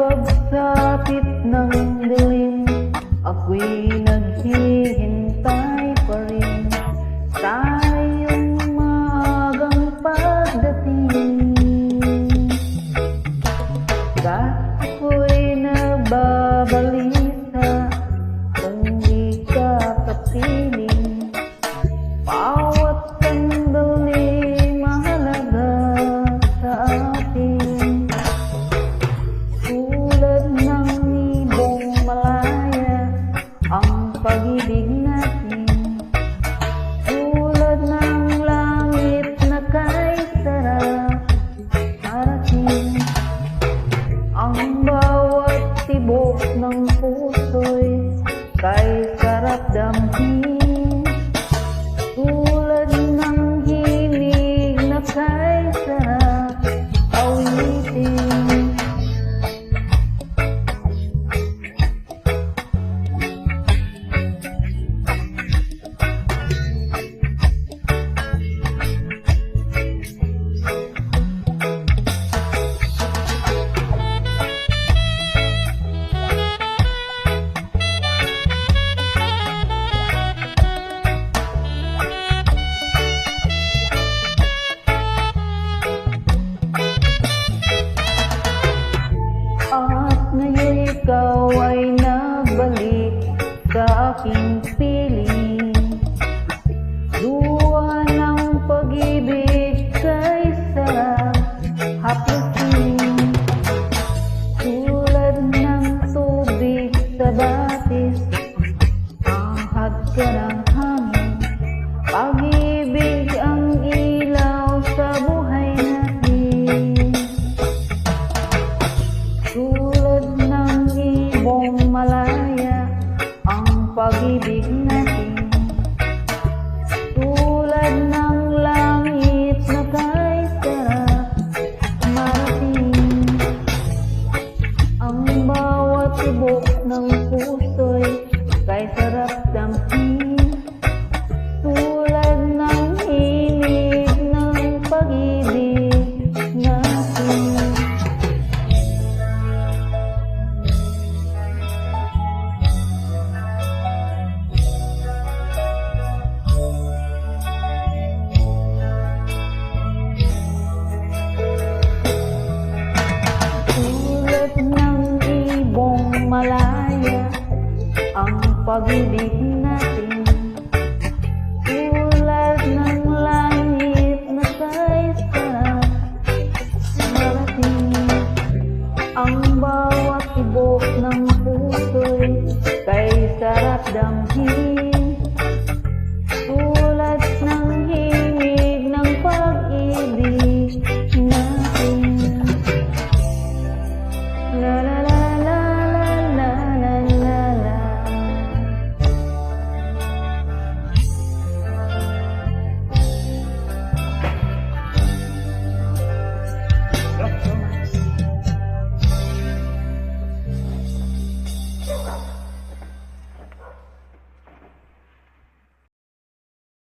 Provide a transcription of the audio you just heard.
pagsapit ng dilim. Ako'y pag-ibig natin. Tulad ng langit na kaisarap Parating Ang bawat tibok ng puso'y Kay sarap damhin batis ang hagkaran. tibok ng puso'y Kay sarap ng malaya ang pag-ibig natin. Iulad ng langit na saysay Marating ang bawat tibok ng puso'y Kay sarap damhin.